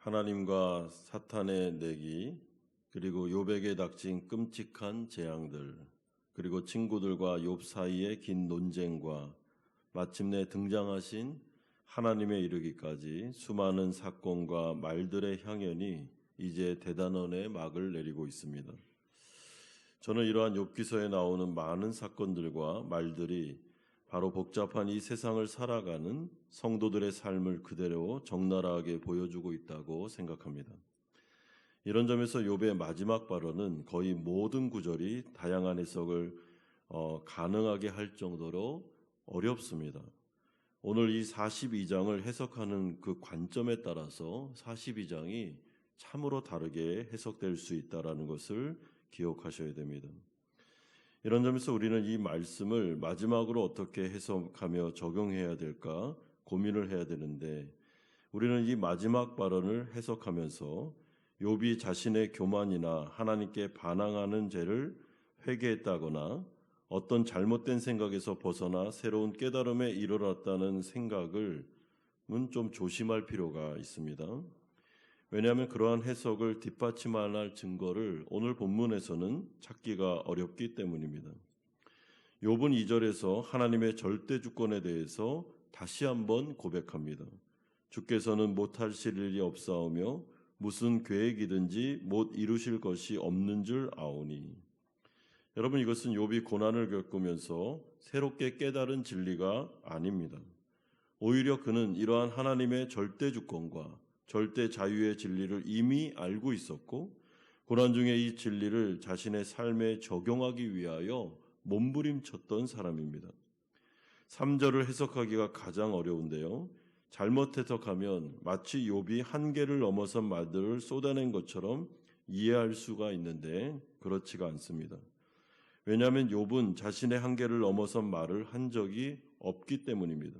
하나님과 사탄의 내기, 그리고 욥에게 닥친 끔찍한 재앙들, 그리고 친구들과 욥 사이의 긴 논쟁과 마침내 등장하신 하나님의 이르기까지 수많은 사건과 말들의 향연이 이제 대단원의 막을 내리고 있습니다. 저는 이러한 욥기서에 나오는 많은 사건들과 말들이 바로 복잡한 이 세상을 살아가는 성도들의 삶을 그대로 적나라하게 보여주고 있다고 생각합니다. 이런 점에서 욥의 마지막 발언은 거의 모든 구절이 다양한 해석을 어, 가능하게 할 정도로 어렵습니다. 오늘 이 42장을 해석하는 그 관점에 따라서 42장이 참으로 다르게 해석될 수 있다라는 것을 기억하셔야 됩니다. 이런 점에서 우리는 이 말씀을 마지막으로 어떻게 해석하며 적용해야 될까 고민을 해야 되는데 우리는 이 마지막 발언을 해석하면서 욥이 자신의 교만이나 하나님께 반항하는 죄를 회개했다거나 어떤 잘못된 생각에서 벗어나 새로운 깨달음에 이르렀다는 생각을 좀 조심할 필요가 있습니다. 왜냐하면 그러한 해석을 뒷받침할 증거를 오늘 본문에서는 찾기가 어렵기 때문입니다. 욥은 2절에서 하나님의 절대 주권에 대해서 다시 한번 고백합니다. 주께서는 못하실 일이 없사오며 무슨 계획이든지 못 이루실 것이 없는 줄 아오니. 여러분 이것은 욥이 고난을 겪으면서 새롭게 깨달은 진리가 아닙니다. 오히려 그는 이러한 하나님의 절대 주권과 절대 자유의 진리를 이미 알고 있었고 고난 중에 이 진리를 자신의 삶에 적용하기 위하여 몸부림쳤던 사람입니다. 3절을 해석하기가 가장 어려운데요. 잘못 해석하면 마치 욥이 한계를 넘어선 말들을 쏟아낸 것처럼 이해할 수가 있는데 그렇지가 않습니다. 왜냐하면 욥은 자신의 한계를 넘어선 말을 한 적이 없기 때문입니다.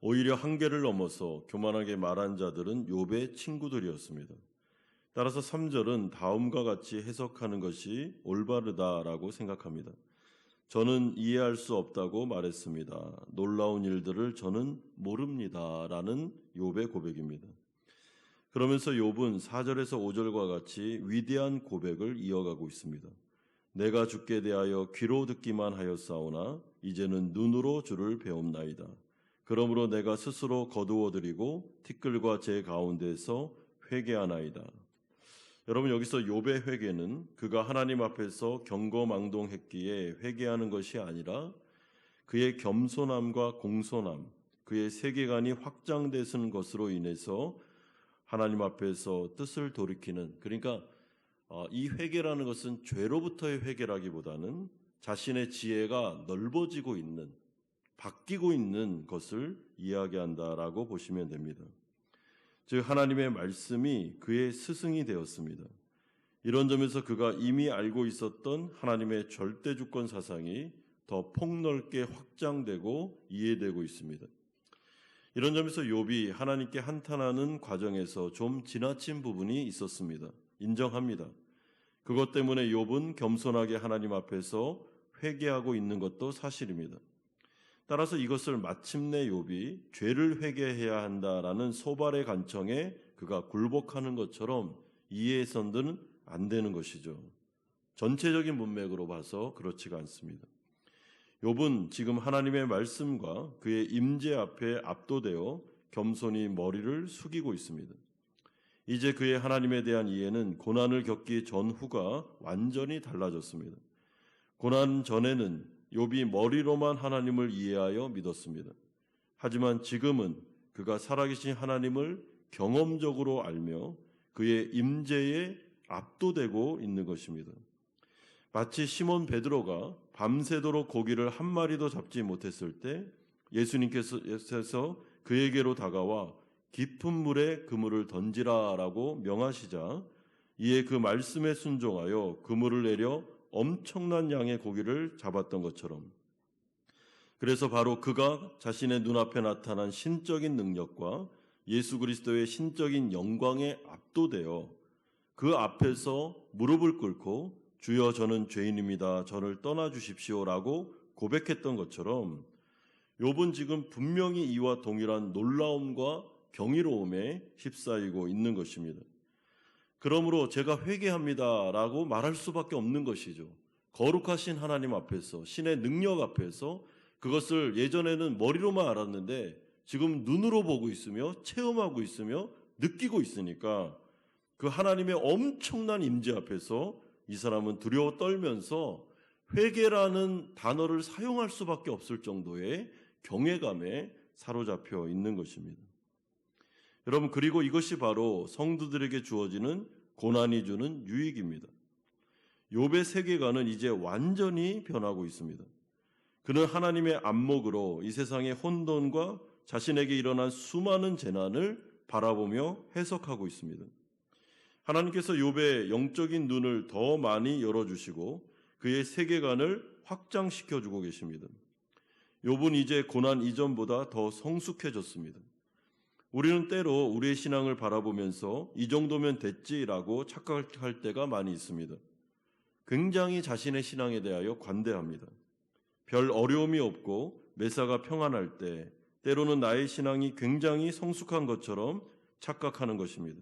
오히려 한계를 넘어서 교만하게 말한 자들은 욥의 친구들이었습니다. 따라서 3절은 다음과 같이 해석하는 것이 올바르다라고 생각합니다. 저는 이해할 수 없다고 말했습니다. 놀라운 일들을 저는 모릅니다라는 욥의 고백입니다. 그러면서 욥은 4절에서 5절과 같이 위대한 고백을 이어가고 있습니다. 내가 죽게 대하여 귀로 듣기만 하였사오나 이제는 눈으로 주를 배움나이다. 그러므로 내가 스스로 거두어드리고 티끌과 제 가운데서 회개하나이다. 여러분 여기서 욥의 회개는 그가 하나님 앞에서 경거망동했기에 회개하는 것이 아니라 그의 겸손함과 공손함, 그의 세계관이 확장되는 것으로 인해서 하나님 앞에서 뜻을 돌이키는 그러니까 어, 이 회개라는 것은 죄로부터의 회개라기보다는 자신의 지혜가 넓어지고 있는 바뀌고 있는 것을 이야기한다라고 보시면 됩니다. 즉 하나님의 말씀이 그의 스승이 되었습니다. 이런 점에서 그가 이미 알고 있었던 하나님의 절대 주권 사상이 더 폭넓게 확장되고 이해되고 있습니다. 이런 점에서 욥이 하나님께 한탄하는 과정에서 좀 지나친 부분이 있었습니다. 인정합니다. 그것 때문에 욥은 겸손하게 하나님 앞에서 회개하고 있는 것도 사실입니다. 따라서 이것을 마침내 욥이 죄를 회개해야 한다라는 소발의 관청에 그가 굴복하는 것처럼 이해해서는 안 되는 것이죠. 전체적인 문맥으로 봐서 그렇지가 않습니다. 욥은 지금 하나님의 말씀과 그의 임재 앞에 압도되어 겸손히 머리를 숙이고 있습니다. 이제 그의 하나님에 대한 이해는 고난을 겪기 전후가 완전히 달라졌습니다. 고난 전에는 욥이 머리로만 하나님을 이해하여 믿었습니다. 하지만 지금은 그가 살아계신 하나님을 경험적으로 알며 그의 임재에 압도되고 있는 것입니다. 마치 시몬 베드로가 밤새도록 고기를 한 마리도 잡지 못했을 때 예수님께서 그에게로 다가와 깊은 물에 그물을 던지라라고 명하시자 이에 그 말씀에 순종하여 그물을 내려 엄청난 양의 고기를 잡았던 것처럼 그래서 바로 그가 자신의 눈앞에 나타난 신적인 능력과 예수 그리스도의 신적인 영광에 압도되어 그 앞에서 무릎을 꿇고 주여 저는 죄인입니다. 저를 떠나 주십시오라고 고백했던 것처럼 욥은 지금 분명히 이와 동일한 놀라움과 경이로움에 휩싸이고 있는 것입니다. 그러므로 제가 회개합니다라고 말할 수밖에 없는 것이죠. 거룩하신 하나님 앞에서 신의 능력 앞에서 그것을 예전에는 머리로만 알았는데 지금 눈으로 보고 있으며 체험하고 있으며 느끼고 있으니까 그 하나님의 엄청난 임재 앞에서 이 사람은 두려워 떨면서 회개라는 단어를 사용할 수밖에 없을 정도의 경외감에 사로잡혀 있는 것입니다. 여러분 그리고 이것이 바로 성도들에게 주어지는 고난이 주는 유익입니다. 욥의 세계관은 이제 완전히 변하고 있습니다. 그는 하나님의 안목으로 이 세상의 혼돈과 자신에게 일어난 수많은 재난을 바라보며 해석하고 있습니다. 하나님께서 욥의 영적인 눈을 더 많이 열어주시고 그의 세계관을 확장시켜 주고 계십니다. 욥은 이제 고난 이전보다 더 성숙해졌습니다. 우리는 때로 우리의 신앙을 바라보면서 이 정도면 됐지라고 착각할 때가 많이 있습니다. 굉장히 자신의 신앙에 대하여 관대합니다. 별 어려움이 없고 매사가 평안할 때 때로는 나의 신앙이 굉장히 성숙한 것처럼 착각하는 것입니다.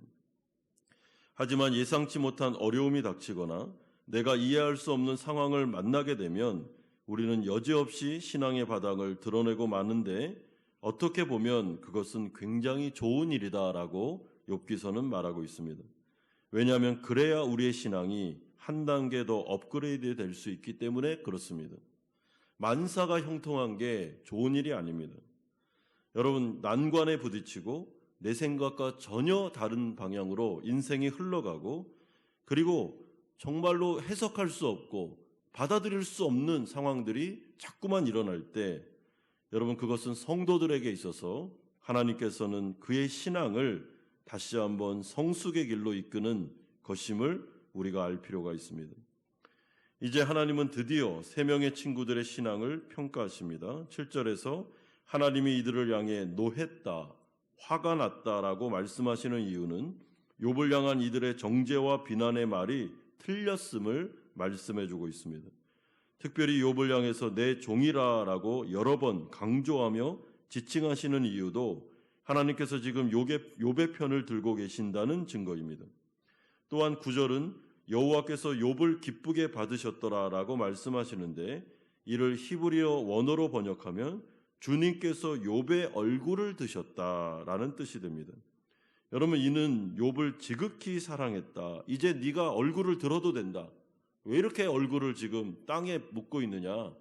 하지만 예상치 못한 어려움이 닥치거나 내가 이해할 수 없는 상황을 만나게 되면 우리는 여지없이 신앙의 바닥을 드러내고 마는데 어떻게 보면 그것은 굉장히 좋은 일이다라고 욥기서는 말하고 있습니다. 왜냐하면 그래야 우리의 신앙이 한 단계 더 업그레이드 될 수 있기 때문에 그렇습니다. 만사가 형통한 게 좋은 일이 아닙니다. 여러분 난관에 부딪히고 내 생각과 전혀 다른 방향으로 인생이 흘러가고 그리고 정말로 해석할 수 없고 받아들일 수 없는 상황들이 자꾸만 일어날 때 여러분 그것은 성도들에게 있어서 하나님께서는 그의 신앙을 다시 한번 성숙의 길로 이끄는 것임을 우리가 알 필요가 있습니다. 이제 하나님은 드디어 세 명의 친구들의 신앙을 평가하십니다. 7절에서 하나님이 이들을 향해 노했다, 화가 났다라고 말씀하시는 이유는 욥을 향한 이들의 정죄와 비난의 말이 틀렸음을 말씀해 주고 있습니다. 특별히 욥을 향해서 내 종이라라고 여러 번 강조하며 지칭하시는 이유도 하나님께서 지금 욥의, 욥의 편을 들고 계신다는 증거입니다. 또한 구절은 여호와께서 욥을 기쁘게 받으셨더라라고 말씀하시는데 이를 히브리어 원어로 번역하면 주님께서 욥의 얼굴을 드셨다라는 뜻이 됩니다. 여러분 이는 욥을 지극히 사랑했다. 이제 네가 얼굴을 들어도 된다. 왜 이렇게 얼굴을 지금 땅에 묻고 있느냐?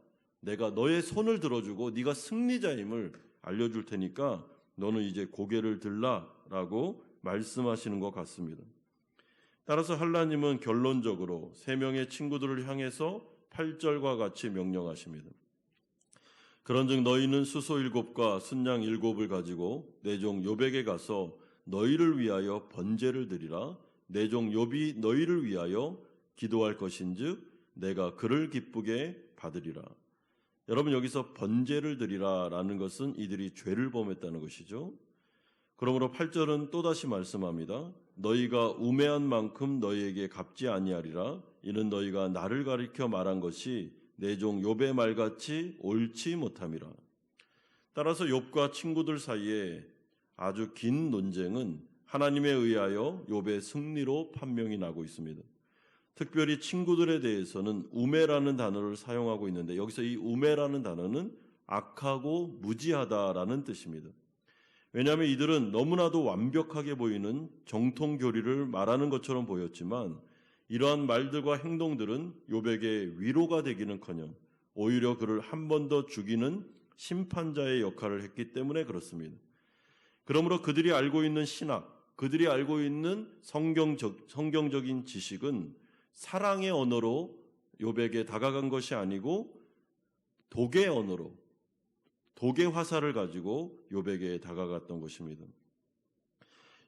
내가 너의 손을 들어주고 네가 승리자임을 알려줄 테니까 너는 이제 고개를 들라라고 말씀하시는 것 같습니다. 따라서 한라님은 결론적으로 세 명의 친구들을 향해서 8절과 같이 명령하십니다. 그런즉 너희는 수소 일곱과 순양 일곱을 가지고 내종 요백에 가서 너희를 위하여 번제를 드리라 내종 욥이 너희를 위하여 기도할 것인즉 내가 그를 기쁘게 받으리라. 여러분 여기서 번제를 드리라라는 것은 이들이 죄를 범했다는 것이죠. 그러므로 8절은 또다시 말씀합니다. 너희가 우매한 만큼 너희에게 갚지 아니하리라. 이는 너희가 나를 가리켜 말한 것이 내 종 욥의 말같이 옳지 못함이라. 따라서 욥과 친구들 사이에 아주 긴 논쟁은 하나님에 의하여 욥의 승리로 판명이 나고 있습니다. 특별히 친구들에 대해서는 우매라는 단어를 사용하고 있는데 여기서 이 우매라는 단어는 악하고 무지하다라는 뜻입니다. 왜냐하면 이들은 너무나도 완벽하게 보이는 정통 교리를 말하는 것처럼 보였지만 이러한 말들과 행동들은 요백의 위로가 되기는커녕 오히려 그를 한 번 더 죽이는 심판자의 역할을 했기 때문에 그렇습니다. 그러므로 그들이 알고 있는 신학, 그들이 알고 있는 성경적, 성경적인 지식은 사랑의 언어로 요백에 다가간 것이 아니고 독의 언어로 독의 화살을 가지고 요백에 다가갔던 것입니다.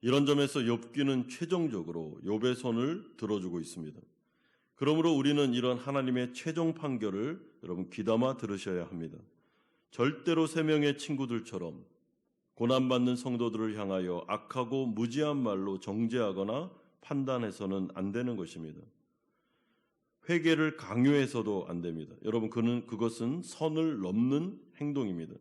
이런 점에서 욥기는 최종적으로 욥의 손을 들어주고 있습니다. 그러므로 우리는 이런 하나님의 최종 판결을 여러분 귀담아 들으셔야 합니다. 절대로 세 명의 친구들처럼 고난받는 성도들을 향하여 악하고 무지한 말로 정죄하거나 판단해서는 안 되는 것입니다. 회개를 강요해서도 안 됩니다. 여러분 그는 그것은 선을 넘는 행동입니다.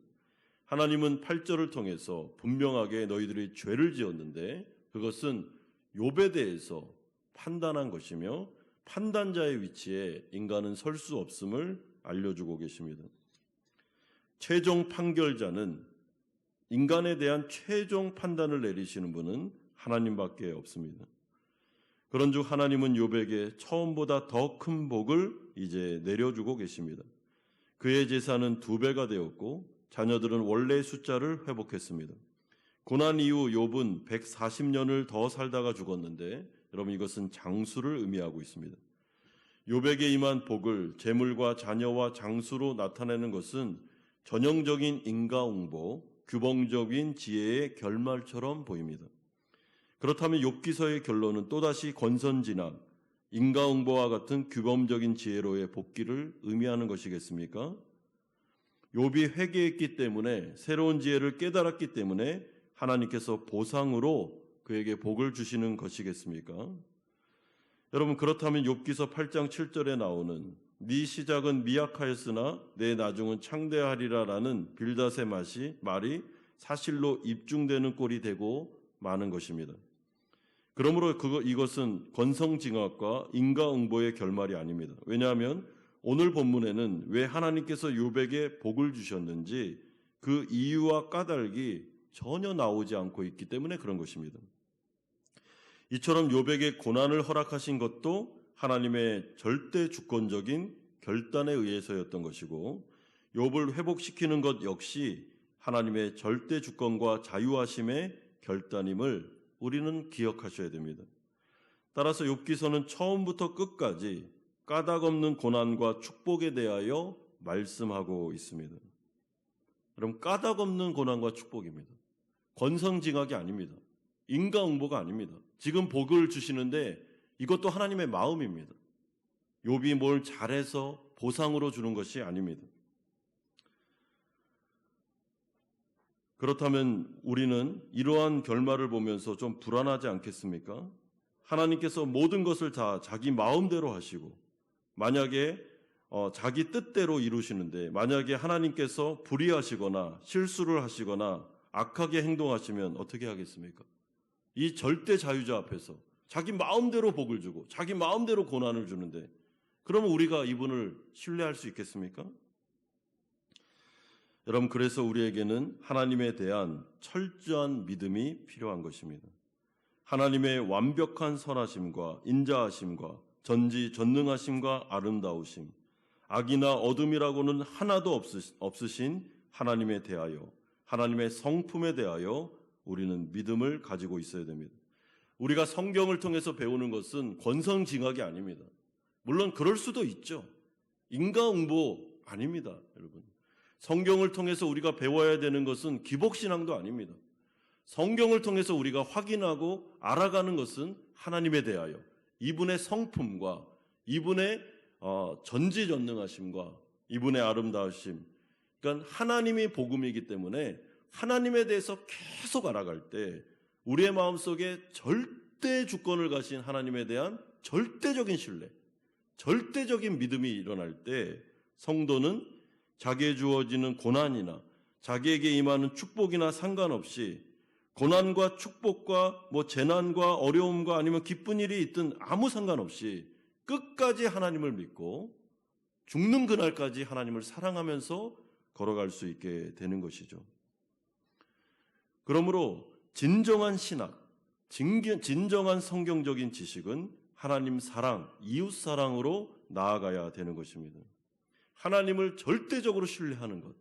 하나님은 8절을 통해서 분명하게 너희들이 죄를 지었는데 그것은 욥에 대해서 판단한 것이며 판단자의 위치에 인간은 설 수 없음을 알려주고 계십니다. 최종 판결자는 인간에 대한 최종 판단을 내리시는 분은 하나님밖에 없습니다. 그런즉 하나님은 욥에게 처음보다 더 큰 복을 이제 내려주고 계십니다. 그의 재산은 두 배가 되었고 자녀들은 원래 숫자를 회복했습니다. 고난 이후 욥은 140년을 더 살다가 죽었는데 여러분 이것은 장수를 의미하고 있습니다. 욥에게 임한 복을 재물과 자녀와 장수로 나타내는 것은 전형적인 인가응보, 규범적인 지혜의 결말처럼 보입니다. 그렇다면 욥기서의 결론은 또다시 권선진학, 인가응보와 같은 규범적인 지혜로의 복귀를 의미하는 것이겠습니까? 욥이 회개했기 때문에 새로운 지혜를 깨달았기 때문에 하나님께서 보상으로 그에게 복을 주시는 것이겠습니까? 여러분 그렇다면 욥기서 8장 7절에 나오는 네 시작은 미약하였으나 내 나중은 창대하리라라는 빌닷의 맛이 말이 사실로 입증되는 꼴이 되고 마는 것입니다. 그러므로 그거 이것은 권성징악과 인가응보의 결말이 아닙니다. 왜냐하면 오늘 본문에는 왜 하나님께서 욥에게 복을 주셨는지 그 이유와 까닭이 전혀 나오지 않고 있기 때문에 그런 것입니다. 이처럼 욥에게 고난을 허락하신 것도 하나님의 절대 주권적인 결단에 의해서였던 것이고 욥을 회복시키는 것 역시 하나님의 절대 주권과 자유하심의 결단임을 우리는 기억하셔야 됩니다. 따라서 욥기서는 처음부터 끝까지 까닭 없는 고난과 축복에 대하여 말씀하고 있습니다. 여러분 까닭 없는 고난과 축복입니다. 권성징악이 아닙니다. 인가응보가 아닙니다. 지금 복을 주시는데 이것도 하나님의 마음입니다. 욥이 뭘 잘해서 보상으로 주는 것이 아닙니다. 그렇다면 우리는 이러한 결말을 보면서 좀 불안하지 않겠습니까? 하나님께서 모든 것을 다 자기 마음대로 하시고 만약에 어, 자기 뜻대로 이루시는데 만약에 하나님께서 불의하시거나 실수를 하시거나 악하게 행동하시면 어떻게 하겠습니까? 이 절대 자유자 앞에서 자기 마음대로 복을 주고 자기 마음대로 고난을 주는데 그러면 우리가 이분을 신뢰할 수 있겠습니까? 여러분 그래서 우리에게는 하나님에 대한 철저한 믿음이 필요한 것입니다. 하나님의 완벽한 선하심과 인자하심과 전지 전능하심과 아름다우심, 악이나 어둠이라고는 하나도 없으신 하나님에 대하여 하나님의 성품에 대하여 우리는 믿음을 가지고 있어야 됩니다. 우리가 성경을 통해서 배우는 것은 권성징악이 아닙니다. 물론 그럴 수도 있죠. 인가응보 아닙니다, 여러분. 성경을 통해서 우리가 배워야 되는 것은 기복신앙도 아닙니다. 성경을 통해서 우리가 확인하고 알아가는 것은 하나님에 대하여 이분의 성품과 이분의 어, 전지전능하심과 이분의 아름다우심. 그러니까 하나님이 복음이기 때문에 하나님에 대해서 계속 알아갈 때 우리의 마음속에 절대 주권을 가신 하나님에 대한 절대적인 신뢰, 절대적인 믿음이 일어날 때 성도는 자기에 주어지는 고난이나 자기에게 임하는 축복이나 상관없이 고난과 축복과 뭐 재난과 어려움과 아니면 기쁜 일이 있든 아무 상관없이 끝까지 하나님을 믿고 죽는 그날까지 하나님을 사랑하면서 걸어갈 수 있게 되는 것이죠. 그러므로 진정한 신학, 진정한 성경적인 지식은 하나님 사랑, 이웃 사랑으로 나아가야 되는 것입니다. 하나님을 절대적으로 신뢰하는 것,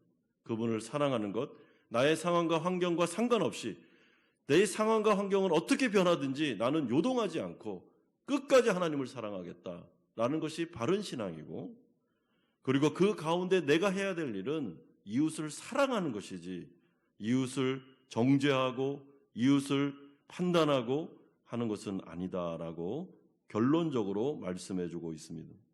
그분을 사랑하는 것, 나의 상황과 환경과 상관없이 내 상황과 환경은 어떻게 변하든지 나는 요동하지 않고 끝까지 하나님을 사랑하겠다라는 것이 바른 신앙이고 그리고 그 가운데 내가 해야 될 일은 이웃을 사랑하는 것이지 이웃을 정죄하고 이웃을 판단하고 하는 것은 아니다라고 결론적으로 말씀해 주고 있습니다.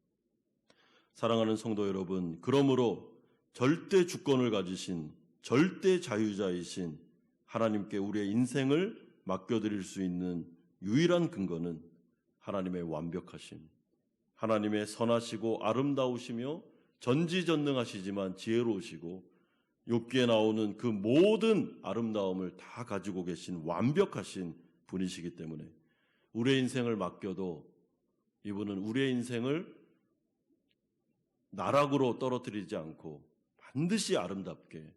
사랑하는 성도 여러분, 그러므로 절대 주권을 가지신 절대 자유자이신 하나님께 우리의 인생을 맡겨드릴 수 있는 유일한 근거는 하나님의 완벽하심, 하나님의 선하시고 아름다우시며 전지전능하시지만 지혜로우시고 욥기에 나오는 그 모든 아름다움을 다 가지고 계신 완벽하신 분이시기 때문에 우리의 인생을 맡겨도 이분은 우리의 인생을 나락으로 떨어뜨리지 않고 반드시 아름답게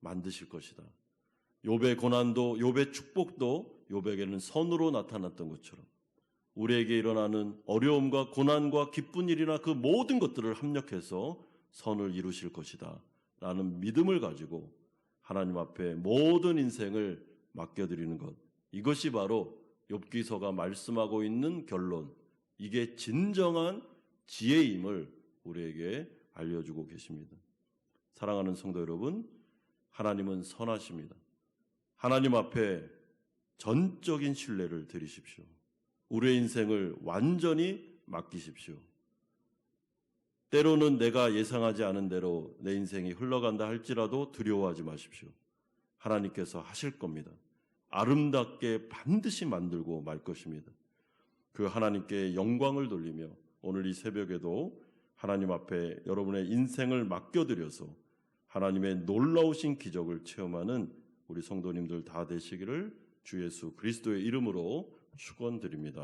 만드실 것이다. 욥의 고난도 욥의 축복도 욥에게는 선으로 나타났던 것처럼 우리에게 일어나는 어려움과 고난과 기쁜 일이나 그 모든 것들을 합력해서 선을 이루실 것이다. 라는 믿음을 가지고 하나님 앞에 모든 인생을 맡겨드리는 것. 이것이 바로 욥기서가 말씀하고 있는 결론. 이게 진정한 지혜임을 우리에게 알려주고 계십니다. 사랑하는 성도 여러분, 하나님은 선하십니다. 하나님 앞에 전적인 신뢰를 드리십시오. 우리의 인생을 완전히 맡기십시오. 때로는 내가 예상하지 않은 대로 내 인생이 흘러간다 할지라도 두려워하지 마십시오. 하나님께서 하실 겁니다. 아름답게 반드시 만들고 말 것입니다. 그 하나님께 영광을 돌리며 오늘 이 새벽에도 하나님 앞에 여러분의 인생을 맡겨드려서 하나님의 놀라우신 기적을 체험하는 우리 성도님들 다 되시기를 주 예수 그리스도의 이름으로 축원드립니다.